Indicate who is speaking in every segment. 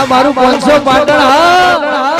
Speaker 1: આ મારું પાંચસો પાટણ હા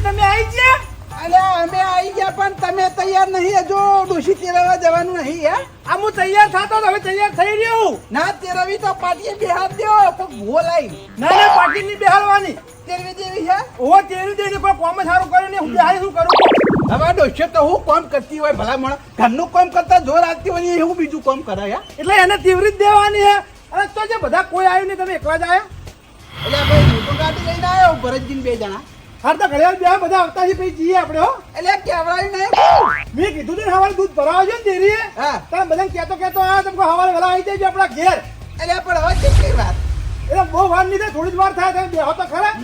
Speaker 2: તમે આવી ગયા?
Speaker 3: અરે અમે આવી ગયા પણ તમે તૈયાર નહીં. હજુ ડોશી તેરવા જવાનું નહીં હે?
Speaker 2: આ હું તૈયાર થતો તો હવે તૈયાર થઈ રહ્યો હું.
Speaker 3: ના તેરવી તો પાટીએ બેહાર દો કોઈ ભૂલ આવી
Speaker 2: ના ના પાટી ની બેહાડવાની.
Speaker 3: તેરવી દેવી છે
Speaker 2: ઓ તેરવી તેનું કોઈ કોમ સારું કર્યું હું બેહાડી શું કરું?
Speaker 3: હવે ડોશી તો હું કોમ કરતી હોય ભલા મણ ઘરનું કોમ કરતા જોર આવતી હોય એવું બીજું કોમ કરે હે?
Speaker 2: એટલે એને તીવ્રી જ દેવાની હે? અને તો જે બધા કોઈ આવ્યું નહીં તમે એકલા જ આવ્યા?
Speaker 3: એટલે ભાઈ હું તો ગાડી લઈને આવ્યો ભરતજીને બે જણા.
Speaker 2: હાર તો ઘડિયાળ બે બધા આવતા છે પછી જઈએ આપણે હો.
Speaker 3: એટલે કેવડાવી નહીં
Speaker 2: મેં કીધું તું હવારે દૂધ ભરાવા છે ને દેરીએ
Speaker 3: હા.
Speaker 2: તમે બધાને કહેતો કહેતો આ તમને સવારે વહેલા આવી જાય આપણા ઘેર.
Speaker 3: એટલે પણ હવે કેટલી વાત?
Speaker 2: એટલે બહુ વાર નહીં થાય થોડી જ વાર થાય તમે બેહો તો ખરા.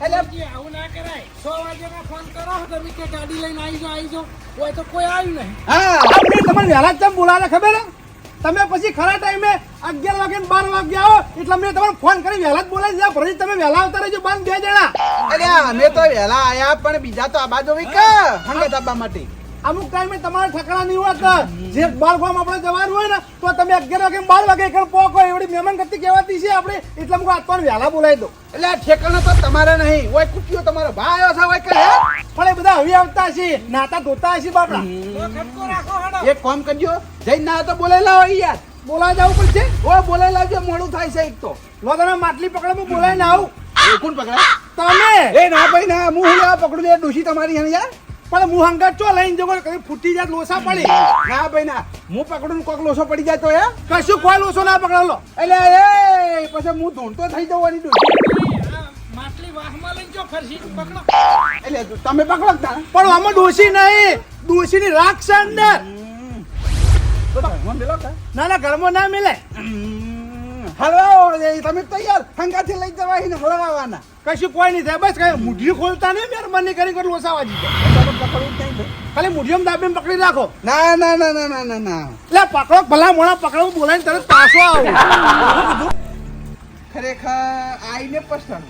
Speaker 3: એટલે
Speaker 4: આવું ના કરાય. સો વાગ્યાના ફોન કરો તમે કે ગાડી લઈને આવી જાઓ આવી જાઓ. હોય તો કોઈ આવ્યું નહીં.
Speaker 3: હા.
Speaker 2: મેં તમને વહેલા જ બોલાવે ખબર તમે પછી ખરા ટાઈમે અગિયાર વાગે બાર વાગે આવો. એટલે મેં તમારે ફોન કરી વહેલા જ બોલાવી દીધા. ભરજી તમે વહેલા આવતા રહેજો બાર બે જણા.
Speaker 3: અરે અમે તો વહેલા આયા પણ બીજા તો આ બાજુ કે હંગત આપવા માટે.
Speaker 2: અમુક ટાઈમે તમારે ઠકડા નહીં હોત. જે બાર ગામ આપણે જવાનું હોય ને તો તમે અગિયાર વાગે બાર વાગે એક પોકો એવડી મહેમાન કરતી કહેવાતી છે આપણે. એટલે અમુક આત્માને વહેલા બોલાવી દો.
Speaker 3: એટલે ઠેકાણો તો તમારે નહીં. ઓય કુટીઓ તમારો ભાઈ આવ્યો છે ઓય કે
Speaker 2: પણ એ બધા હવે આવતા છે. નાતા ધોતા હશે બાપડા.
Speaker 3: એક કામ કરજો. જઈને ના તો બોલેલા હોય યાર.
Speaker 2: બોલાવા જવું પડશે?
Speaker 3: ઓ બોલાઈ લાવજો મોડું થાય છે એક તો.
Speaker 2: લો માટલી પકડે હું બોલાવીને આવું.
Speaker 3: કોણ પકડે?
Speaker 2: તમે?
Speaker 3: એ ના ભાઈ ના હું હું લેવા પકડું લે ડોશી તમારી હે યાર?
Speaker 2: પણ હું હંગા ચો લઈને જગો કઈ ફૂટી જાય લોસા પડી?
Speaker 3: ના ભાઈ ના હું પકડું કોક લોસો પડી જાય તો એ
Speaker 2: કશું કોઈ લોસો ના પકડો લો.
Speaker 3: એટલે એ પછી હું ધૂંટો થઈ જવાની ડોશી.
Speaker 4: માટલી વાહમાં લઈને જો ફરસી પકડો.
Speaker 3: એટલે તમે પકડો
Speaker 2: પણ આમાં દોષી નહીં. દોષી ની રાખ છે અંદર. ના ના ગરમો ના મિલે.
Speaker 3: હલવાઓ તમે તૈયાર હંગાથી લઈ જવા ને
Speaker 2: કશું કોઈ નહીં થાય. બસ કઈ મુઢી ખોલતા નહીં મહેરબાની કરી કરી લોસાવા દીધો.
Speaker 3: તમે પકડવું જ નહીં ભાઈ.
Speaker 2: ખાલી મુઢીમાં દાબીને પકડી રાખો.
Speaker 3: ના ના ના ના ના ના ના.
Speaker 2: એટલે પકડો ભલા મોણા પકડવું બોલાવીને તરત પાછો આવો.
Speaker 3: ખરેખર આઈને પસંદ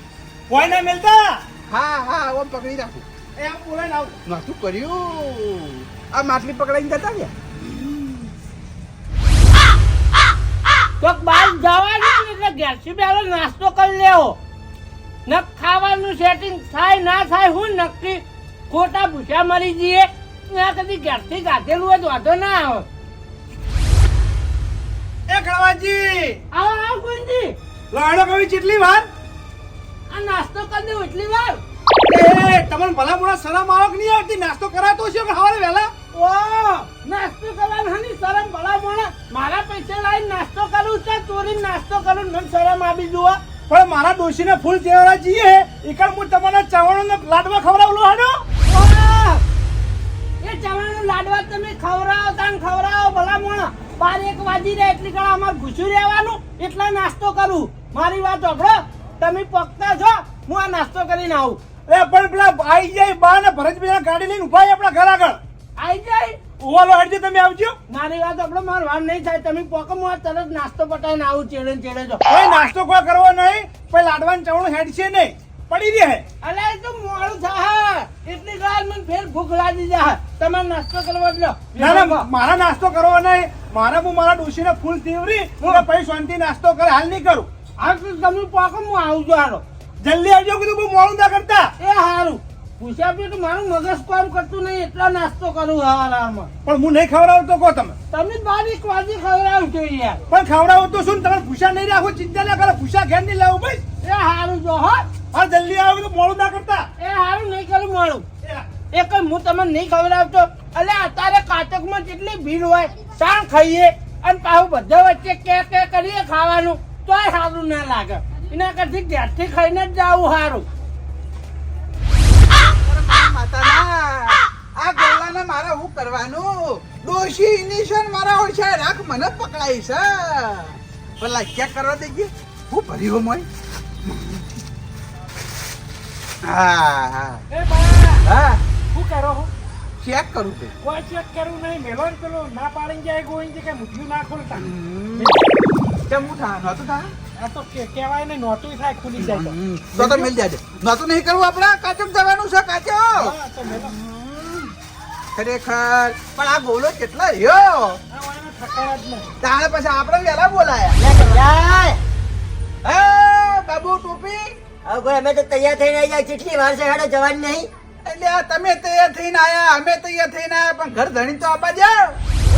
Speaker 2: કોઈ ના મિલતા?
Speaker 3: હા હા ઓમ પકડી રાખું.
Speaker 2: એ આમ બોલાવીને આવું.
Speaker 3: નતું કર્યું. આ માટલી પકડાઈને જતા ગયા
Speaker 5: તો બહાર જવાનું એટલે ઘેરથી પહેલો નાસ્તો કરી લેવો. ન ખાવાનું સેટિંગ થાય ના થાય હું નક્કી ખોટા ભૂસા મરી જઈએ. ના કદી ઘેરથી ગાધેલું હોય તો વાંધો ના આવે.
Speaker 2: એ ખળવાજી
Speaker 5: આવો આવો ગુંજી
Speaker 2: લાડો કવી કેટલી વાર?
Speaker 5: આ નાસ્તો કરી દઉં એટલી વાર.
Speaker 2: એ તમને ભલા મોડા સલામ આવક નહીં આવતી? નાસ્તો કરાતો છે પણ સવારે વહેલા?
Speaker 5: ઓ નાસ્તો કરવાનું હની શરમ ભલા મોણા મારા પૈસા લાવીને નાસ્તો કરું છે ચોરી નાસ્તો કરું મને શરમ આવી જુઓ.
Speaker 2: પણ મારા ડોશીને ફૂલ ચેવડા જઈએ એકલ હું તમારા ચાવણો ને લાડવા ખવડાવલો હાડો!
Speaker 5: એ ચવાણું લાડવા તમે ખવડાવો તાન ખવડાવો ભલા મોણા બાર એક વાજી રહે એટલી કળા અમાર ઘૂસી રહેવાનું. એટલા નાસ્તો કરું. મારી વાત સાંભળો તમે પકતા છો હું આ નાસ્તો કરીને આવું.
Speaker 2: એ પણ પેલા આઈ જાય બા ને ભરતભાઈ ગાડી લઈને ઊભા આપણા ઘર આગળ.
Speaker 5: આઈ જાય.
Speaker 2: ઓવાલો હટજે તમે આવજો.
Speaker 5: મારી વાત આપણે મારો વાર નહીં થાય. તમે પોકો હું તરત નાસ્તો પટાઈને આવું ચેડે ચેડે જો.
Speaker 2: કોઈ નાસ્તો કોઈ કરવો નહીં પછી લાડવાનું ચાવણું હેડશે નહીં. પડી રહે.
Speaker 5: અલે એ તો મોડું થા એટલી વાર મને ફેર ભૂખ લાગી જા તમારે નાસ્તો કરવો એટલે
Speaker 2: ના ના મારા નાસ્તો કરવો નહીં. મારા હું મારા ડોશીને ફૂલ તીવરી હું. પછી શાંતિ નાસ્તો કરે. હાલ નહીં કરું.
Speaker 5: આ તો તમે પોકો હું આવજો હારો હાલો.
Speaker 2: જલ્દી આવજો કીધું બહુ મોડું ના કરતા.
Speaker 5: એ હારું. પૂછ્યા તો મારું મગજ કામ કરતું નહીં એટલા નાસ્તો કરું હવારમાં
Speaker 2: પણ હું નહીં ખવડાવતો કહો તમે.
Speaker 5: તમે બાર એક વાગે ખવડાવું છો યાર.
Speaker 2: પણ ખવડાવો તો શું? તમે ભૂસા નહીં રાખો ચિંતા ના કરો ભૂસા ઘેર નહીં લાવું ભાઈ
Speaker 5: એ હારું જો હો.
Speaker 2: હા જલ્દી આવું તો મોડું ના કરતા.
Speaker 5: એ હારું નહીં કરું મારું
Speaker 2: એ,
Speaker 5: કઈ હું તમને નહીં ખવડાવતો? એટલે અત્યારે કાચકમાં કેટલી ભીડ હોય શાણ ખાઈએ અને પાછું બધા વચ્ચે કે કે કરીએ ખાવાનું. તોય સારું ના લાગે. એના કરતી ઘેરથી ખાઈને જ જાવું સારું
Speaker 3: માતાના. આ ગોળાને મારે શું કરવાનું? દોષી ઇનિશન મારા ઓછા રાખ મને પકડાઈ છે. પેલા ચેક કરવા દેજે હું ભર્યો મોય હા હા.
Speaker 4: એ બા
Speaker 3: હા.
Speaker 4: કરો છો
Speaker 3: ચેક કરું તે
Speaker 4: કોઈ ચેક કરું નહીં. મેલો પેલો ના પાડીને જાય ગોઈન કે મુઠ્ઠી ના ખોલતા?
Speaker 3: તે હું થા નહોતું થા
Speaker 4: આ તો કહેવાય ને નોતું થાય ખુલી જાય તો.
Speaker 3: તો તો મિલ જાજે નહોતું નહીં કરવું આપણે? કાચુક જવાનું છે કાચો.
Speaker 4: હા, તો મેલો.
Speaker 3: ખરેખર. પણ આ ગોલો કેટલા રહ્યો?
Speaker 4: આ વાયનો ઠક્કર જ નહીં.
Speaker 3: તાણે પછી આપણે વહેલા બોલાયા. હે બાબુ ટોપી?
Speaker 6: હવે અમે તો તૈયાર થઈને આવી જાય કેટલી વાર છે હાડે જવાની નહીં?
Speaker 3: એટલે તમે તૈયાર થઈને આયા અમે તૈયાર થઈને આયા પણ ઘર ધણી તો આપવા જાવ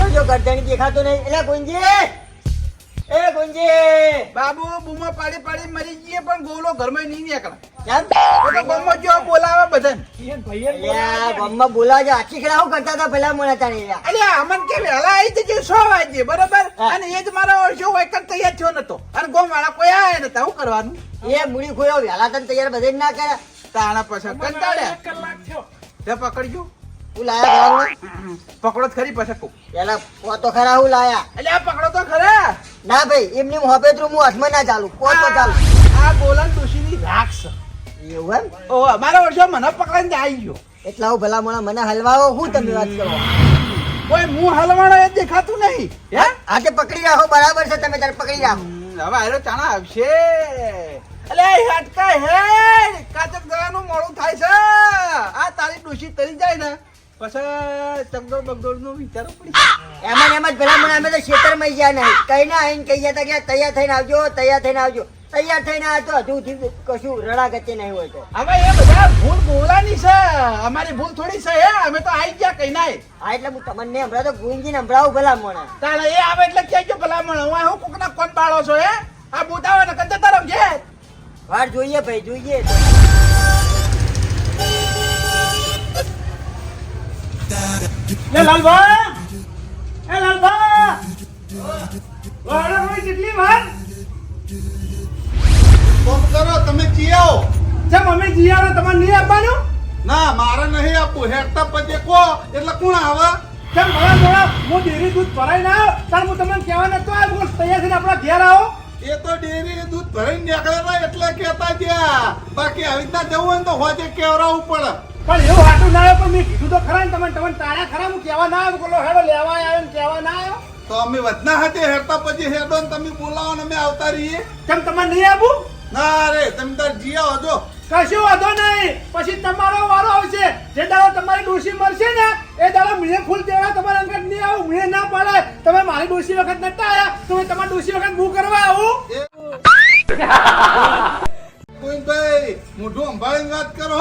Speaker 6: જો ઘર ગરદણી દેખાતો નહીં? એટલે ગુંજી! એ ગુંજી.
Speaker 3: બાબુ બૂમો પાડી પાડી મરી ગયે પણ ગોલો ઘરમાં નહીં નીકળે.
Speaker 6: કેમ?
Speaker 3: તો ગામમાં જો બોલાવે બધાને.
Speaker 6: બોલાવજો. આખી ખેડા હું કરતા હતા પેલા મોડા તાણી રહ્યા?
Speaker 3: અલ્યા અમન કે વહેલા આવી જજે? સો વાગે બરોબર? અને એ જ મારો ઓછો હોય કર તૈયાર થયો નતો. અને ગોમ વાળા કોઈ આયા નતા હું કરવાનું?
Speaker 6: એ મૂડી ખોયો વેલા તને તૈયાર બધે ના કરે
Speaker 3: તાણા પછી કંટાળ્યા.
Speaker 4: કલાક થયો.
Speaker 3: તે પકડજો.
Speaker 6: હું લાયા
Speaker 3: પકડો ખરી પછી
Speaker 6: પેલા પોતો ખરા હું લાયા.
Speaker 3: એટલે આ પકડો તો ખરા.
Speaker 6: ના ભાઈ એમની હોપેતરું હું હાથમાં ના ચાલુ પોતો ચાલુ.
Speaker 3: આ ગોલન ડોશીની રાખ છે.
Speaker 6: એવું એમ?
Speaker 3: ઓ મારા વર્ષો મને પકડીને આવી ગયો.
Speaker 6: એટલા હું ભલા મોણા મને હલવાઓ હું તમે વાત કરો
Speaker 3: કોઈ હું હલવાણો એ દેખાતું નહીં હે?
Speaker 6: આજે પકડી રાખો બરાબર છે તમે તાર પકડી રાખો.
Speaker 3: હવે આરો ચાણા આવશે અલે હટકા હે કાચક દવાનું મોડું થાય છે. આ તારી ડોશી તરી જાય ને પછી ચકડોળ બગડોળનું વિચારો પડી
Speaker 6: એમાં એમ જ ભલા મને અમે તો ખેતરમાં ગયા નહીં. કઈ ના આવીને કહી જતા કે તૈયાર થઈને આવજો તૈયાર થઈને આવજો. તૈયાર થઈને આવતો હજુ સુધી કશું રડા ગચ્ચે નહીં હોય તો.
Speaker 3: હવે એ બધા ભૂલ બોલાની છે. અમારી ભૂલ થોડી છે હે. અમે તો આવી ગયા કઈ નાય.
Speaker 6: હા એટલે હું તમને હમણાં તો ગુંજીને હમણાં ભલા મળે
Speaker 3: તારે એ આવે એટલે કહેજો ભલા મળે હું હું કોકના કોણ બાળો છો હે? આ બોટાવે ને કંજે તરફ ઘેર
Speaker 6: વાર જોઈએ ભાઈ જોઈએ.
Speaker 2: લે લાલભા! એ લાલભા! વાળા હોય કેટલી વાર?
Speaker 7: કોમ કરો તમે જીયાઓ
Speaker 2: જેમ અમે જીયાને તમારે નહીં આપવાનું?
Speaker 7: ના મારે નહીં આપવું. હેડતા પછી કો એટલે કોણ આવે?
Speaker 2: મોડા હું ડેરી દૂધ ભરાઈ ના હું તમને કહેવા નતો આવ્યો બોલ તૈયાર થઈને આપણા ઘેર આવો.
Speaker 7: એ તો ડેરી દૂધ ભરીને નીકળેલા એટલે કહેતા ગયા. બાકી આવી રીતના જવું હોય ને તો હોજે કેવરાવું પડે.
Speaker 2: પણ એવું હાટું ના આવ્યો પણ મેં કીધું તો ખરા ને તમે તમને તાળા ખરા? હું કહેવા ના આવ્યો બોલો હેડો લેવા આવ્યો ને કહેવા ના આવ્યો.
Speaker 7: તો અમે વધના હાથે હેરતા પછી હેડો ને તમે બોલાવો ને અમે આવતા રહીએ.
Speaker 2: કેમ તમારે નહીં આવું
Speaker 7: ના રે તમે તાર જીયા હજો.
Speaker 2: કશું વાંધો નહીં. પછી તમારો વારો આવશે. જે દાડો તમારી ડોસી મળશે ને એ દાડો મને ફૂલ દેવા તમારા અંગત નહીં આવું મને ના પાડે. તમે મારી ડોસી વખત નતા આવ્યા તો હું તમારી ડોસી વખત હું કરવા આવું?
Speaker 7: કોઈ ભાઈ મોઢું સંભાળીને વાત કરો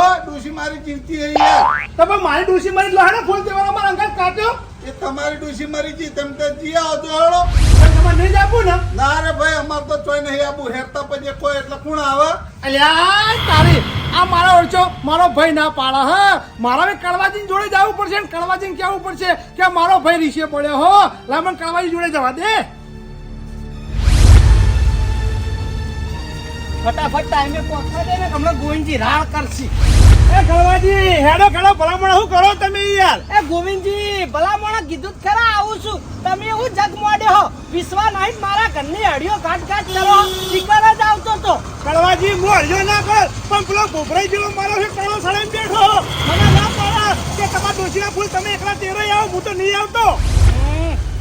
Speaker 7: મારી જીવતી હે યાર
Speaker 2: તમે મારી ડોશી મારી લો ફોન દેવાનો મારા અંગત કાટ્યો?
Speaker 7: એ તમારી ડોશી મારી જી તમે તો જો હેડો
Speaker 2: પણ તમે નહીં આપું ને?
Speaker 7: ના રે ભાઈ અમાર તો ચોય નહીં આપું. હેરતા પછી કોઈ એટલે કોણ આવે?
Speaker 2: અલ્યા તારી આ મારો ઓળખો મારો ભાઈ ના પાડે હા? મારા બી કડવાજી જોડે જવું પડશે ને કડવાજી કહેવું પડશે કે મારો ભાઈ રીશે પડ્યો હો? લામણ કડવાજી જોડે જવા દે.
Speaker 5: ફટાફટ ટાઈમે પહોંચવા દે ને હમણાં ગોવિંદજી રાળ કરશી.
Speaker 2: એ ગણવાજી હેડો ખેડો ભલામણ શું કરો તમે યાર?
Speaker 5: એ ગોવિંદજી ભલામણ કીધું જ ખરા આવું છું. તમે એવું જગ મોડે હો. વિશ્વા નહીં મારા ઘરની હડિયો ઘાટ ઘાટ કરો. શિકાર જ આવતો તો.
Speaker 2: ગણવાજી હું હડિયો ના કર પણ પેલો ગોભરાઈ જેવો મારો છે કડો સળાઈને બેઠો. મને ના પાડા કે તમારા ડોશીના ફૂલ તમે એકલા તેરો આવો હું તો નહીં આવતો.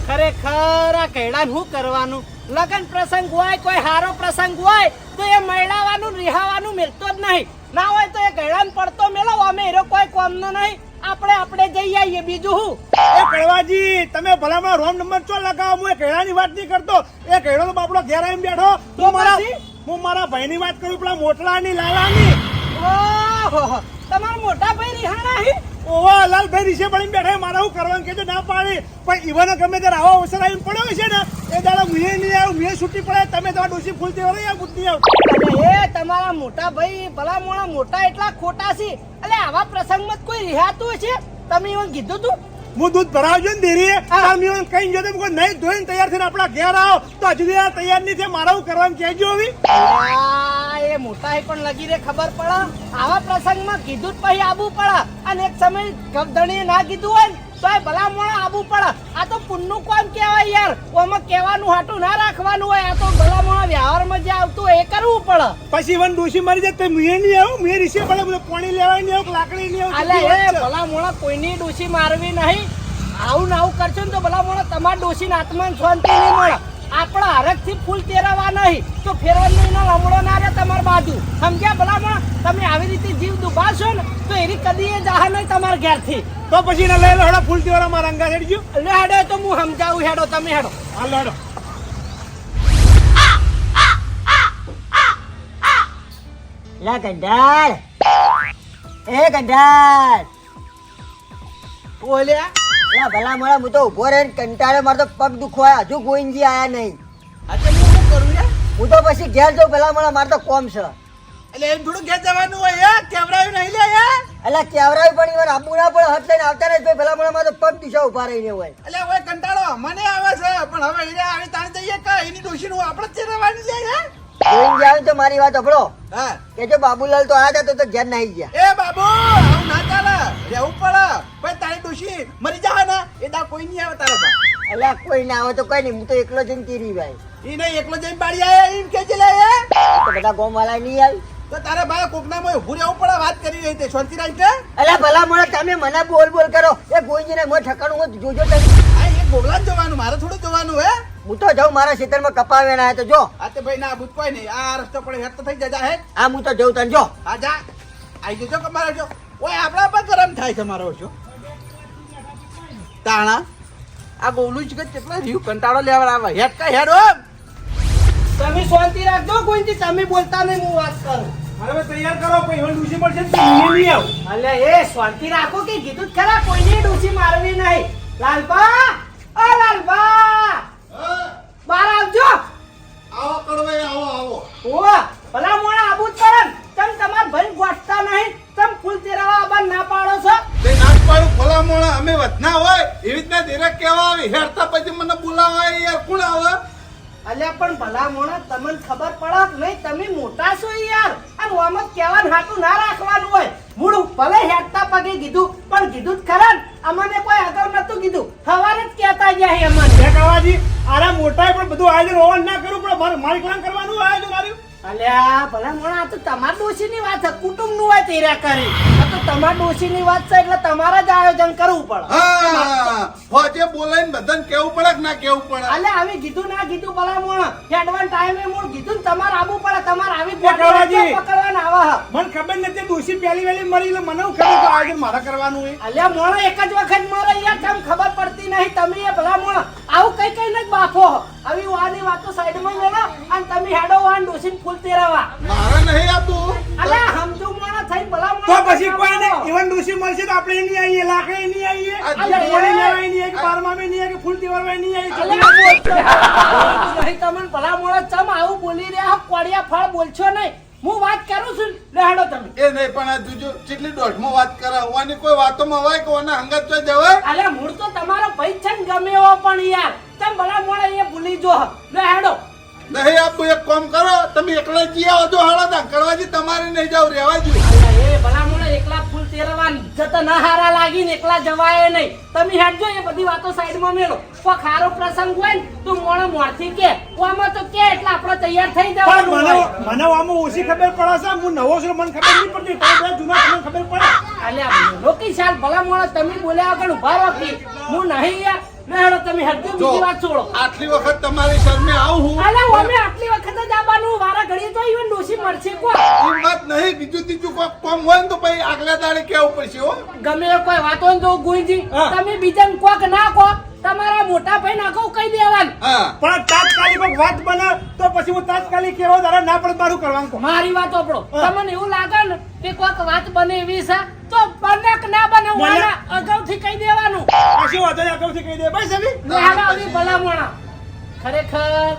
Speaker 5: ખરેખર આ કેડા શું કરવાનું? લગન પ્રસંગ હોય કોઈ હારો પ્રસંગ હોય તો એ મેળાવાનું રિહાવાનું મેળતો જ નહીં. ના હોય તો એ ગળાન પડતો મેલો અમે એરો કોઈ કોમનો નહીં. આપણે આપણે જઈ આવીએ. બીજું શું?
Speaker 2: એ કડવાજી તમે ભલામણ રોંગ નંબર ચો લગાવો? હું એ કૈડાની વાત નહીં કરતો. એ તો બાપડો ઘેર આવીને બેઠો.
Speaker 5: તો
Speaker 2: મારા હું મારા ભાઈની વાત કરું પેલા મોટલાની લાલાની.
Speaker 5: ઓહો તમારા મોટા ભાઈ રિહાણા હી?
Speaker 2: ઓવા લાલભાઈ રીશે પડીને બેઠા મારા હું કરવાનું કે ના પાડી. પણ ઈવન ગમે ત્યારે આવો અવસર આવીને પડ્યો છે ને એ દાડા મુએ નહીં આવ્યું મુએ છૂટી પડે તમે તમારા ડોસી ફૂલતી દેવા નહીં બુદ્ધિ આવ.
Speaker 5: એ તમારા મોટા ભાઈ ભલા મોણા મોટા એટલા ખોટા છે. એટલે આવા પ્રસંગમાં કોઈ રિહાતું છે તમે એવું કીધું તું?
Speaker 2: હું દૂધ ભરાવજો ને ધીરે આમ એવું કઈ ગયો તો નહીં ધોઈને તૈયાર થઈને આપણા ઘેર આવો તો હજુ આ તૈયાર નહીં થયા. મારા હું કરવાનું કહેજો હવે.
Speaker 5: આ એ મોટા પણ લગી રે ખબર પડે. આવા પ્રસંગમાં કીધું જ પછી આબુ પડે. અને એક સમય ગપધણીએ ના કીધું હોય તો એ ભલા મોણા આબુ પડે. આ તો પુણ્યનું કોમ કહેવાય યાર? ઓમાં કહેવાનું હાટું ના રાખવાનું હોય. આ તો ભલા મોણા વ્યવહારમાં જે આવતું હોય એ કરવું પડે.
Speaker 2: પછી વન ડોશી મરી જાય તો મુએ નહીં આવું? મુએ રીસે પડે બધું પાણી લેવાય નહીં આવું લાકડી નહીં આવું
Speaker 5: અલે
Speaker 2: કેટલી
Speaker 5: એ ભલા મોણા કોઈની ડોશી મારવી નહીં. આવું ને આવું કરશો ને તો ભલા મોણા તમારા ડોશીને આત્માને શાંતિ નહીં મળે. આપણા હરખથી ફૂલ તેરવા નહીં. તો ફેરવાનો એનો લમડો ના રહે તમારી બાજુ. સમજ્યા ભલામણ? તમે આવી રીતે જીવ દુભાશો ને તો એની કદી એ જાહે નહીં તમારા ઘેરથી.
Speaker 2: તો પછી લઈ લો હેડો ફૂલ તેરવા મારા અંગા હેડ ગયું.
Speaker 5: એટલે હેડો તો હું સમજાવું હેડો તમે હેડો.
Speaker 2: હાલો હેડો.
Speaker 6: લા ગંડાળ એ ગંડાળ
Speaker 3: બોલ્યા
Speaker 6: લા ભલા મોડા હું તો ઊભો રહીને કંટાળે મારો તો પગ દુખવાય હજુ ગોવિંદજી આયા નહીં.
Speaker 3: આ હું શું કરું યાર?
Speaker 6: હું તો પછી ઘેર જાઉં ભલા મોડા મારે તો કોમ છે.
Speaker 3: એટલે એમ થોડું ઘેર જવાનું હોય યાર કેવરાયું નહીં લે યાર
Speaker 6: એટલે કેવરાયું પણ ઈવન આબુ ના પણ હટ લઈને આવતા રહે ભલા મોડા મારે તો પગ દુખા ઊભા રહીને હોય.
Speaker 3: એટલે હવે કંટાળો મને આવે છે પણ હવે એને આવી તાણ જઈએ કે એની ડોશીનું આપણે જ ચેરવાની છે યાર
Speaker 6: ગોવિંદજી આવે તો મારી વાત હભળો
Speaker 3: હા.
Speaker 6: કે જો બાબુલાલ તો આ જતો તો ઘેર નહીં ગયા.
Speaker 3: એ બાબુ આવું ના ચાલે રહેવું પડે. ડોશી મરી જાય ને? એ દા કોઈ નહીં આવે તારા પાસે
Speaker 6: એટલે કોઈ ના આવે તો કઈ નહીં હું તો એકલો જઈને તીરી ભાઈ.
Speaker 3: એ નહીં એકલો જઈને બાળી આવે એમ કે છે લે એ
Speaker 6: તો બધા ગોમ વાળા નહીં આવી
Speaker 3: તો તારા ભાઈ કોકનામાં ઊભું રહેવું પડે વાત કરી રહી તે શાંતિ રાખ કે
Speaker 6: ભલા મળે તમે મને બોલ બોલ કરો. એ ગોવિંદજીને મોં ઠકાણું હોય જોજો તમે.
Speaker 3: આ એક બોગલા જવાનું મારે થોડું જવાનું હે?
Speaker 6: હું તો જાઉં મારા ખેતરમાં કપાવે ના તો જો.
Speaker 3: આ તે ભાઈ ના ભૂત કોઈ નહીં. આ રસ્તો પડે હેત તો થઈ જજા હે?
Speaker 6: આ હું તો જઉં તને જો.
Speaker 3: આ જા. આઈ જજો કે મારો જો ઓય આપણા પર ગરમ થાય છે મારો છો તાણા આ બોલું જ કે કેટલા રીવ કંટાળો લેવા આવે. હેડ કા હેડ હો.
Speaker 5: તમે શાંતિ રાખજો કોઈથી તમે બોલતા નહીં હું વાત કરું.
Speaker 2: હવે તૈયાર કરો કોઈ વન ડૂસી પડશે ને તો મુએ નહીં આવ.
Speaker 5: અલે એ શાંતિ રાખો કે કીધું જ ખરા કોઈને ડોસી મારવી નહીં. લાલબા ઓ લાલબા. બાર આવજો.
Speaker 7: આવો કડવે આવો આવો.
Speaker 5: ઓ ભલા મોણા આબુ જ તમ તમાર ભાઈ ગોઠતા નહીં? તમ ફૂલ તેરાવા આબા ના પાડો છો?
Speaker 7: તે નાક પાડું ભલામણ અમે વધના હોય એવી રીતના ધીરે કેવા આવી. હેરતા પછી મને બોલાવાય યાર કોણ આવે?
Speaker 5: અલ્યા પણ ભલામણ મોણા તમને ખબર પડે કે નહીં? તમે મોટા છો યાર. અને ઓમત કહેવાનું હાટું ના રાખવાનું હોય. મૂળ ભલે હેરતા પગે કીધું પણ કીધું જ ખરા ને. અમને કોઈ અગાઉ નતું કીધું. સવારે જ કહેતા ગયા હે અમને.
Speaker 2: કહેવાજી આરા મોટા પણ બધું આયોજન હોવાનું ના કરવું પણ મારે મારી કામ કરવાનું આયોજન આવ્યું
Speaker 5: અલ્યા ભલા મોણા તો તમારા ડોશીની વાત છે. કુટુંબનું હોય તેરા કરી. તો તમારા ડોશીની વાત છે એટલે તમારે જ આયોજન કરવું પડે.
Speaker 7: હા હોજે બોલાઈને બધાને કેવું પડે કે ના કેવું પડે?
Speaker 5: અલે આવી કીધું ના કીધું ભલા મોણા. હેડવાન ટાઈમે મૂળ કીધું ને તમારે આવવું પડે. તમારે આવી
Speaker 2: એ
Speaker 5: પકડવાના આવા
Speaker 2: મને ખબર નથી ડોશી પહેલી વેલી મરી એટલે મને ખબર કે આયોજન મારે કરવાનું હોય.
Speaker 5: અલ્યા મોણો એક જ વખત મરે યાર તમ ખબર પડતી નહીં? તમે એ ભલા મોણો આવું કઈ કઈ નહીં બાફો આવી વાની વાતો સાઈડમાં મેળો અને તમે હેડો વાન ડોસીને ફૂલ તેરાવા
Speaker 7: મારા નહીં આપવું
Speaker 5: અલ્યા હમજુ મોણો થઈ ભલા
Speaker 2: તો પછી કોઈ ઇવન ડોશી મળશે તો આપણે નહીં આવીએ લાકડે નહીં આવીએ
Speaker 7: આ
Speaker 2: આપણે લેવાય નહીં કે બારમા મે નહીં કે ફૂલ તહેવારમાં નહીં
Speaker 5: અલ્યા નહીં તમને ભલા મોણો ચમ આવું બોલી રહ્યા હો, કોળિયા ફળ બોલશો નહીં. હું વાત કરું છું લેહાડો તમે.
Speaker 7: એ નહીં પણ આ જોજો કેટલી દોઢમાં વાત કરે હોવાની કોઈ વાતોમાં હોય કે ઓના હંગત તો જવાય
Speaker 5: અલે મૂળ તો તમારો ભાઈ છે ને ગમે એવો પણ યાર. તમ ભલા મોણો એ ભૂલી જો હ. આપું
Speaker 7: નહીં આપવું એક કામ કરો, તમે એકલા જી આવો તો હાલો તા કરવાજી તમારે નહીં જાવ રહેવાજી જો
Speaker 5: અલ્યા, એ ભલા મોણો એકલા ફૂલ તેરવાન જતા ના હારા લાગી ને એકલા જવાય નહીં. તમે હેડજો એ બધી વાતો સાઈડમાં મેળો. કોઈ ખારો પ્રસંગ હોય ને તો મોણો મોરથી કે. ઓમાં તો કે એટલે આપણે તૈયાર થઈ
Speaker 2: પણ મને મને આમાં ઓછી ખબર પડે છે. હું નવો છું મને ખબર નહીં પડતી. તો બે જૂના મને ખબર પડે.
Speaker 5: અલ્યા લોકી સાલ ભલા મોણો તમે બોલ્યા આગળ ઊભા રહો કે. હું નહીં યાર. લે તમે હેડજો બીજી વાત છોડો.
Speaker 7: આટલી વખત તમારી શરમે આવું હું?
Speaker 5: અલ્યા અમે આટલી વખત જ આવવાનું વારા ઘડીએ તો ઈવન ડોસી મળશે કો
Speaker 7: હિંમત નહીં બીજું ત્રીજું કોઈ કામ હોય ને તો પછી આગલા દાડે કેવું પડશે હો?
Speaker 5: ગમે કોઈ વાતો ને તો ગુંજી તમે બીજાને કોક ના કો તમારા મોટા ભાઈ નાખો કહી દેવાનું.
Speaker 2: પણ તાત્કાલિક વાત બને તો પછી હું તાત્કાલિક કેવો તારા ના પડે મારું કરવાનું
Speaker 5: મારી વાત
Speaker 2: આપણો
Speaker 5: તમને એવું લાગે ને કે કોઈક વાત બને એવી છે તો બને કે ના બને. વાળા અગાઉથી કહી દેવાનું.
Speaker 2: આ શું થી અગાઉથી કહી દે. ભાઈ સમી
Speaker 5: ના આવી ભલામણા. ખરેખર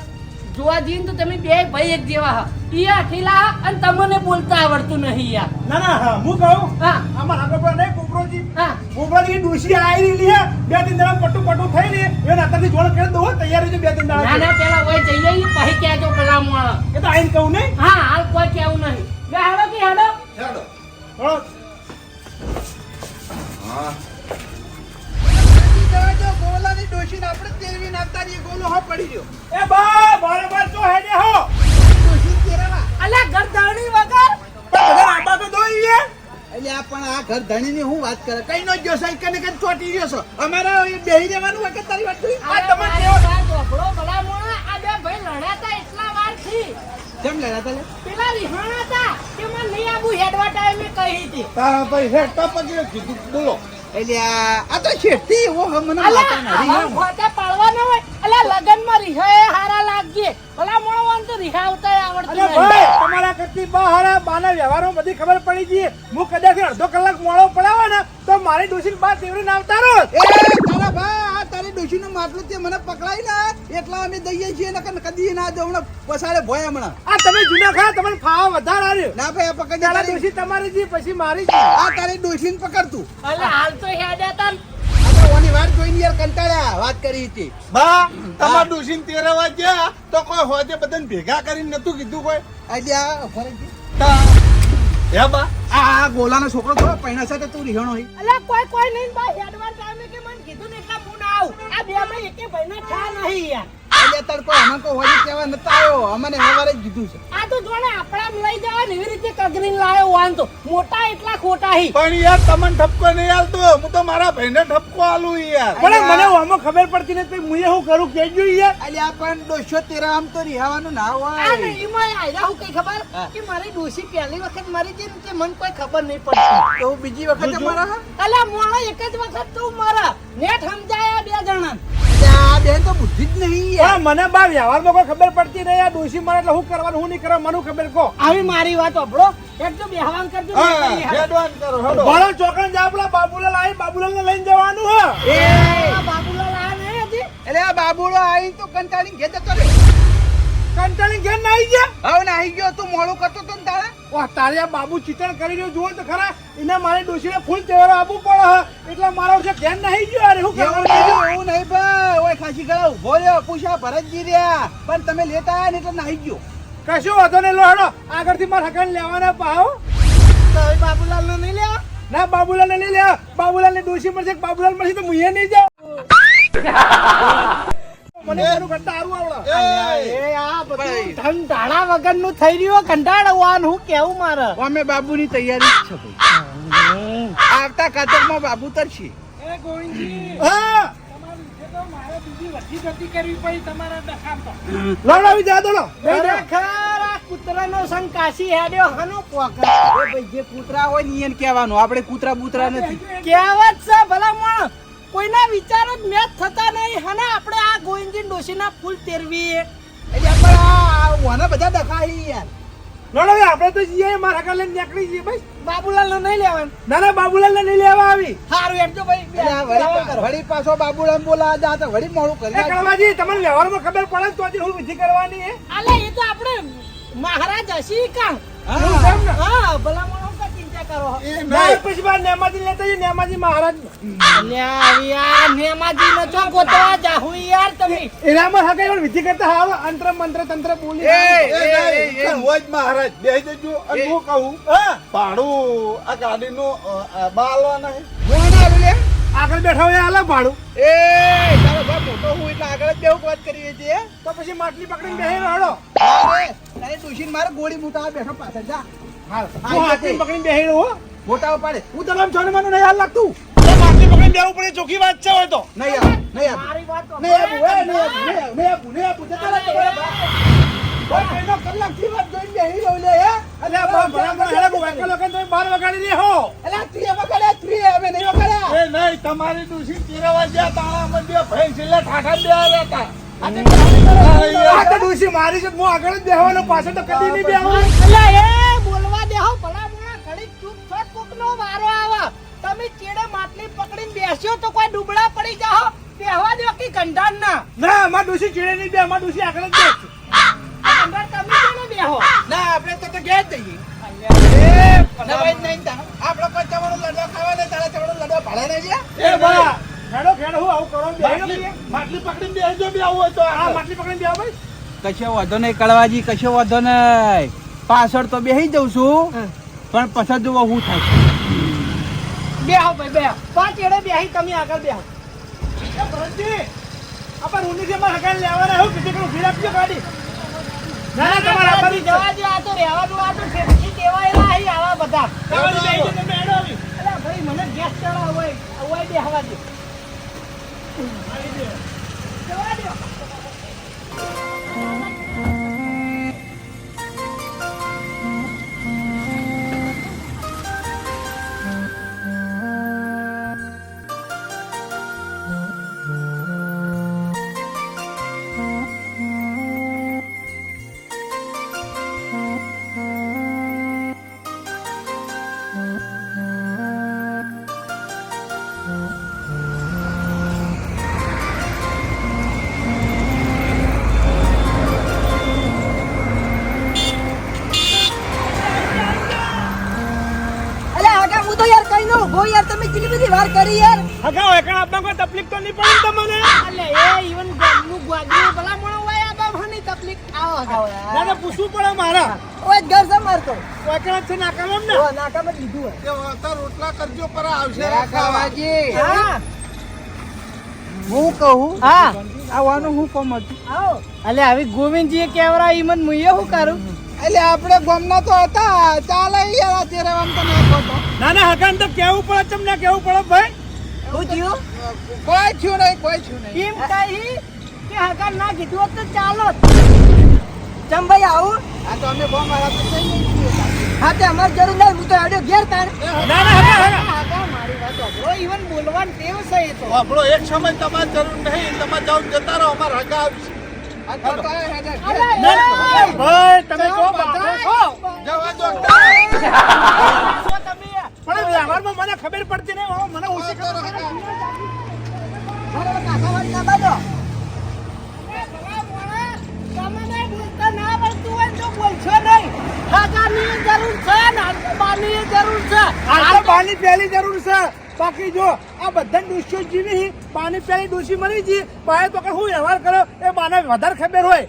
Speaker 5: જોવા જઈને તો તમે બે ભાઈ એક જેવા હા. ઈ અઠીલા અને તમને બોલતા આવડતું નહીં યાર.
Speaker 2: ના ના હા હું કહું?
Speaker 5: હા.
Speaker 2: અમારા આગળ નહીં કોકરોજી
Speaker 5: હા.
Speaker 2: કોકરોજી ડોશી આવી રહી છે. બે ત્રણ દાડા પટ્ટુ પટ્ટુ થઈ ને એ નાતાથી જોડ કરી દો તૈયાર રહેજો બે ત્રણ દાડા
Speaker 5: ના પેલા હોય જઈએ ઈ પછી કહેજો ભલામણા.
Speaker 2: એ તો આઈને કહું નહીં.
Speaker 5: હા હાલ કોઈ કેવું નહીં. લે હેડો કે હેડો
Speaker 7: હેડો.
Speaker 2: થોડો
Speaker 7: હા.
Speaker 3: ગોલાની ડોશીને આપણે તેરવી નાખતા ગોલો હો પડી ગયો
Speaker 2: એ બા બાર તો હેડે હો.
Speaker 3: તેરવા
Speaker 5: ઘર ધણી વગર?
Speaker 2: પણ બધા તો દોઈ ગયા
Speaker 3: એટલે આ પણ આ ઘર ધણીની હું વાત કરે? કઈ નો જો સાઈ કને કને ચોટી ગયો છો? અમારે એ બેહી રહેવાનું હોય કે તારી વાત થઈ
Speaker 2: આ તમે કેવો
Speaker 5: ઢોકળો ભલામણ. આ બે ભાઈ લડાતા એટલા વારથી
Speaker 3: કેમ લડાતા લે?
Speaker 5: પેલા રિહાણા હતા કે મને નહીં આવું હેડવા ટાઈમે કહી હતી.
Speaker 7: હા ભાઈ હેઠતા પગે કીધું. બોલો.
Speaker 3: એટલે આ તો શેઠી એવો હ મને
Speaker 5: ખોટા પાડવાના હોય. અલ્યા લગનમાં રિહાએ હારા લાગજે ભલા મોણવાન તો રિહા આવતા આવડતું
Speaker 2: કરતી બહાર બાના વ્યવહારો બધી ખબર પડી ગઈ. હું કદાચ અડધો કલાક મોડો પડાવે ને તો મારી ડોસી બા તેવડીને ના
Speaker 3: એ તારા ભા આ તારી ડોશીનું માટલું તે મને પકડાઈ ને એટલા અમે દઈએ છીએ ને કદી ના દઉં ને પસારે ભોય હમણાં.
Speaker 2: આ તમે જૂના ખા તમને ફાવા વધારે આવ્યો.
Speaker 3: ના ભાઈ આ પકડ તારી
Speaker 2: તમારી જી પછી મારી
Speaker 3: આ તારી ડોશીને પકડતું.
Speaker 5: અલ્યા હાલ તો હેડે તા ને.
Speaker 3: આપણે ઓની વાત જોઈને યાર કંટાળ્યા વાત કરી હતી.
Speaker 7: બા તમાર ડોશીને તેરવા ગયા તો કોઈ હોજે બધાને ભેગા કરીને નતું કીધું કોઈ?
Speaker 3: એટલે આ
Speaker 7: તા. હે બા?
Speaker 3: આ આ ગોલાનો છોકરો તો પૈણા સાથે તું રીહણો હોય
Speaker 5: અલ્યા કોઈ કોઈ નહીં બા હેડવા ટાઈમે કે મને કીધું ને એટલા હું ના આવું. આ બે માં એકે ભાઈના ઠા નહીં યાર.
Speaker 3: તડકો અમે કોઈ હોજે કહેવા નતા આવ્યો. અમને હવારે જ કીધું છે.
Speaker 5: આ તો જોને આપણા લઈ જવા ને એવી રીતે કગરીન લાયો વાંધો મોટા એટલા ખોટા હી.
Speaker 7: પણ યાર તમને ઠપકો નહીં આલતો હું તો મારા ભાઈને ઠપકો આલું યાર.
Speaker 2: પણ મને આમાં ખબર પડતી નથી. હું શું કરું? કેજો યાર.
Speaker 3: એટલે આ પણ ડોશો તેરા આમ તો રિહાવાનું ના
Speaker 5: આ
Speaker 3: હોય
Speaker 5: નહીં માં આયરા હું કઈ ખબર? કે મારી ડોશી પહેલી વખત મારી ગઈ ને તે મને કોઈ ખબર નહીં પડતી.
Speaker 3: તો બીજી વખત મારા?
Speaker 5: અલ્યા મોણો એક જ વખત તું મારા. નેટ સમજાયા બે જણા
Speaker 3: આ બેન તો બુદ્ધિ જ નહીં યાર.
Speaker 2: પણ મને બા વ્યવહારમાં કોઈ ખબર પડતી નહીં આ એટલે હું કરવાનું હું નહીં કરવાનું મને ખબર કહો
Speaker 5: આવી મારી વાત ઓભળો એક તો બેહવાન કરજો બે
Speaker 7: હા
Speaker 5: કરી
Speaker 7: હેડો
Speaker 2: ભણો ચોકણ જા પેલા બાબુલાલ આવી બાબુલાલ ને લઈને જવાનું હો.
Speaker 3: એ
Speaker 5: આ બાબુલાલ આ નહીં હતી
Speaker 3: એટલે આ બાબુડો આવી તો કંટાળી ઘેર જતો રહ્યો
Speaker 2: કંટાળી ઘેર ના આવી ગયા?
Speaker 3: હવે નાહી ગયો તું મોડું કરતો તો ને તારે?
Speaker 2: વાહ તારે આ બાબુ ચિત્રણ કરી રહ્યો જુઓ તો ખરા એને મારી ડોસીને ફૂલ તહેવાર આપવું પડે એટલે મારા છે ધ્યાન નહીં ગયો અરે હું
Speaker 3: કહેવાનું
Speaker 2: કરવાનું
Speaker 3: નહીં, એવું નહીં ભાઈ. ઓય ખાસી ગળા ઊભો રહ્યો પૂછા ભરતજી રહ્યા. પણ તમે લેતા આયા ને એટલે નાહી ગયો.
Speaker 2: કશું વાંધો નહીં લો હેડો. આગળથી મારા હકાને લેવાના પાવ
Speaker 5: તો હવે બાબુલાલ નહીં લેવા
Speaker 2: ના બાબુલાલ ને નહીં લે બાબુલાલની ડોસી મળશે કે બાબુલાલ મળશે તો હું નહીં જાઉં. મને તારું કરતા આવડે.
Speaker 5: એ. આ બધું ધન ધાણા વગરનું થઈ રહ્યું કંટાળવાનું હું કેવું મારે?
Speaker 3: અમે બાબુની તૈયારી જ છે ભાઈ. આવતા કાતરમાં બાબુ તરશે.
Speaker 4: એ ગોવિંદજી
Speaker 2: હા.
Speaker 4: તમારી રીતે તો મારે બીજી વધી ગતિ કરવી પડી તમારા દખામાં
Speaker 2: લવડાવી જા દો લો
Speaker 5: ખરેખર આ કૂતરાનો સંગ કાશી હેડ્યો હનો પોકર
Speaker 3: એ ભાઈ જે કૂતરા હોય ને એને કહેવાનું. આપણે કૂતરા બૂતરા નથી.
Speaker 5: કહેવત છે ભલામણ કોઈના વિચારો જ મેચ થતા નહીં. હને આપણે આ ગોવિંદજી ડોશીના ફૂલ તેરવી
Speaker 3: એટલે પણ આ ઓના બધા દખાઈ યાર.
Speaker 2: લવડાવી આપણે તો જઈએ મારા હકાને નીકળી જઈએ ભાઈ.
Speaker 5: બાબુલાલ નો નહીં લેવાનું.
Speaker 2: ના ના બાબુલાલ ને નહીં લેવા આવી.
Speaker 5: સારું એમ
Speaker 3: તો ભાઈ વળી વળી પાછો બાબુલાલ બોલા જા તો વળી મોડું કરી
Speaker 2: કરવાજી તમને વ્યવહારમાં ખબર પડે તો આજે હું વિધિ કરવાની હે.
Speaker 5: અલે એ તો આપણે મહારાજ હશી કાં? હા ભલામણ કરો.
Speaker 7: નહીં
Speaker 2: પછી નેમાજી લેતા જઈએ નેમાજી મહારાજ.
Speaker 5: અલ્યા આવી આ નેમાજી નો ચો ગોતવા જાહુ યાર તમે.
Speaker 2: એનામાં હકાઈ પણ વિધિ કરતા હાવ અંતર મંત્ર તંત્ર બોલી.
Speaker 3: એ,
Speaker 7: એ નહીં, એ હોય જ મહારાજ બેસી જજો અને હું કહું ભાડું આ ગાડીનું અ, અ, બાલવાના હે
Speaker 3: કોણ આવ્યું લે?
Speaker 2: આગળ બેઠા હોય અલગ ભાડું
Speaker 3: એ તારો ભાઈ મોટો હું એટલે આગળ જ બેવું વાત કરીએ છીએ
Speaker 2: તો? પછી માટલી પકડીને બેહી રહો
Speaker 3: અરે તારે ડોશીને મારે ગોળી મૂટા બેઠો પાછળ જા.
Speaker 2: હું પકડીને બેહી હો.
Speaker 3: મોટા
Speaker 2: હું તો છોને મને નહીં હાલ લાગતું. તો પકડીને બેહવું પડે ચોખ્ખી વાત છે હોય તો.
Speaker 3: નહીં આવ નહીં આવ.
Speaker 5: મારી વાત તો
Speaker 2: નહીં આપું, નહીં આપું, નહીં આપું, નહીં આપું, જતા રહો, જતા રહો. ઓય, કઈનો કલાકથી વાત જોઈને બેહી રહું લે, હે? અલ્યા, બા, બરાબર, હેડે, એકલો એકલો તમે બહાર વગાડી રહ્યો.
Speaker 3: અલા તું એ વગાડ્યા તું એ અમે નહીં વગાડ્યા.
Speaker 7: એ નહીં તમારી ડૂસી તીરવા જ્યાં તાળામાં બે ભાઈ છેલ્લે ઠાઠા બે આવ્યા હતા.
Speaker 2: આ તો મારી છે, હું આગળ જ બેહવાનો, પાછળ તો કદી નહીં બેહવાનું.
Speaker 5: અલ્યા એ કોકનો વારો આવે. તમે ચેડે માટલી પકડીને બેસ્યો તો કોઈ ડૂબડા પડી જાઓ? બેહવા દો કે ગંધાર ના
Speaker 2: ના, અમાર ડૂસી ચેડે નહીં બે, અમાર ડૂસી આગળ જ.
Speaker 5: ગંધાર તમે ચેડે બેહો?
Speaker 3: ના આપણે તો તો ઘેર જઈએ. આપણો કોઈ ચવડો લડવા ખાવા નહીં તારા ચવડો લડવા ભાડે નહીં ગયા
Speaker 2: એ બા, ખેડો, ખેડો, હું આવું કરો,
Speaker 7: માટલી પકડીને બેસજો બે આવું હોય તો.
Speaker 2: આ
Speaker 7: આ
Speaker 2: માટલી પકડીને બેહો, ભાઈ.
Speaker 3: કશો વાંધો નહીં કળવાજી કશો વાંધો નહીં. પાછળ તો બેસી જઉં છું. પણ પછી જોવા હું થાય
Speaker 5: બેહો ભાઈ બેહો. પાંચ એડે બેહી તમે આગળ બેહો.
Speaker 2: એ ભરતજી, આપણે અમારે હગાઈને લેવાના હું કીધું કે ઊભી રાખજો ગાડી. ના, ના, તમારે આવવાની
Speaker 5: જવા દે આ તો રહેવાનું આ તો ઠેકથી ટેવાયેલા અહીં આવા બધા.
Speaker 2: જ છે, તમે હેડો આવી.
Speaker 5: અલા ભાઈ મને ગેસ ચડાવ હોય હોય બે હવા દે જવા દો.
Speaker 2: હગાઓ, કોઈ તકલીફ તો નહીં પડે તમને?
Speaker 5: એટલે એ ઈવન ઘરનું ગ્વાજરું ભલા મોણો હોય આ બાબાની તકલીફ આવો
Speaker 2: ના, ના, પૂછવું પડે મારા.
Speaker 6: ઓય ઘર છે મારતો
Speaker 2: એકણ છે નાકામ ને?
Speaker 6: ઓ નાકામ જ લીધું હોય.
Speaker 7: કે વાતા રોટલા કરજો પર આવશે ખાવા
Speaker 5: હા.
Speaker 3: હું કહું?
Speaker 5: હા.
Speaker 3: આવવાનું હું કોમ હતું
Speaker 5: આવો. અલે આવી ગોવિંદજીએ કેવરા ઈમન મુઈએ હું કરું?
Speaker 3: એટલે આપણે ગમના તો હતા ચાલે યાર અત્યારે આમ તો ના
Speaker 2: ના, હકાન તો કેવું પડે, તમને કેવું પડે, ભાઈ.
Speaker 5: હું થયું?
Speaker 3: કોઈ થયું નહીં કોઈ થયું નહીં.
Speaker 5: એમ કહી કે હગા ના કીધું હોત તો ચાલો
Speaker 6: ચમ ભાઈ આવું?
Speaker 3: આ તો અમે બોમ્બ મારા તો જઈ નહીં
Speaker 6: હા તે અમારે જરૂર નહીં હું તો આડ્યો ઘેર તાર
Speaker 2: ના, ના. હગા
Speaker 5: મારી વાત સાંભળો ઈવન બોલવાનું ટેવ છે એ તો.
Speaker 7: આપણો એક સમય તમારે જરૂર નહીં તમે જાઓ જતા રહો અમારે હગા આવશે
Speaker 2: ભાઈ, તમે.
Speaker 7: જવા દો
Speaker 2: પણ વ્યવહારમાં મને ખબર પડતી નહીં મને ઓછી ખબર પડે.
Speaker 6: મારા કાકાવાડી ના બાજુ
Speaker 5: એ ભલા મોણા, તમને બોલતા ના આવડતું હોય તો બોલશો નહીં હગાની જરૂર છે ને બાની જરૂર છે
Speaker 2: હાલ તો બાની પહેલી જરૂર છે. બાકી જો આ બધા ડોસીઓ જીવી પાણી પહેલી ડોસી મરી જી બાએ તો કે હું વ્યવહાર કર્યો એ બાને વધારે ખબર હોય.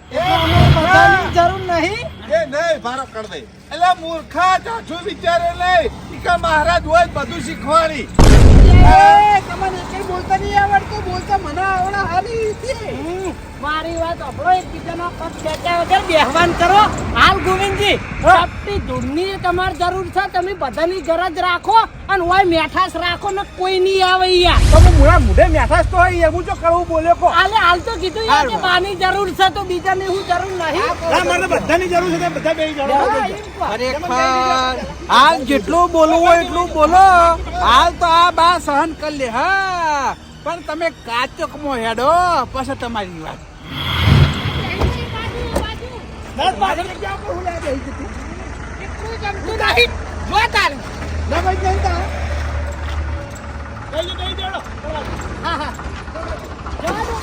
Speaker 5: જરૂર નહીં.
Speaker 7: એ નહીં ભારો કર દે. એટલે મૂર્ખા ચાચું વિચારે નહીં. કે મહારાજ હોય બધું શીખવાડી.
Speaker 5: એ, તમને એક બોલતા નહીં આવડતું બોલતા મને આવડે હાલી છે મારી વાત સાંભળો એકબીજાનો પગ ખેંચ્યા વગર બેહવાન કરો. હાલ ગોવિંદજી સપટી ધૂળની તમારે જરૂર છે તમે બધાની ગરજ રાખો અને ઓય મેઠાશ રાખો ને કોઈ નહીં આવે યાર
Speaker 2: મુઢે મેઠાશ તો હોય એવું જો કરવું બોલ્યો કો
Speaker 5: હાલે હાલ તો કીધું યાર કે જરૂર છે તો બીજાની હું જરૂર નહીં.
Speaker 2: ના બધાની જરૂર છે બધા બે જરૂર
Speaker 3: ખરેખર હાલ જેટલું બોલવું હોય એટલું બોલો. હાલ તો આ બા સહન કરી લે. હા. પણ તમે કાચકમાં હેડો પછી તમારી વાત.
Speaker 2: ના પાછળ જગ્યા ઉપર હું લેવા બેસી જતી.
Speaker 5: એટલું જમતું નહીં જો તારે
Speaker 2: ના ભાઈ નહીં તા બેસી બેસી દેડો
Speaker 5: હા હા દો, દો, જવા દો.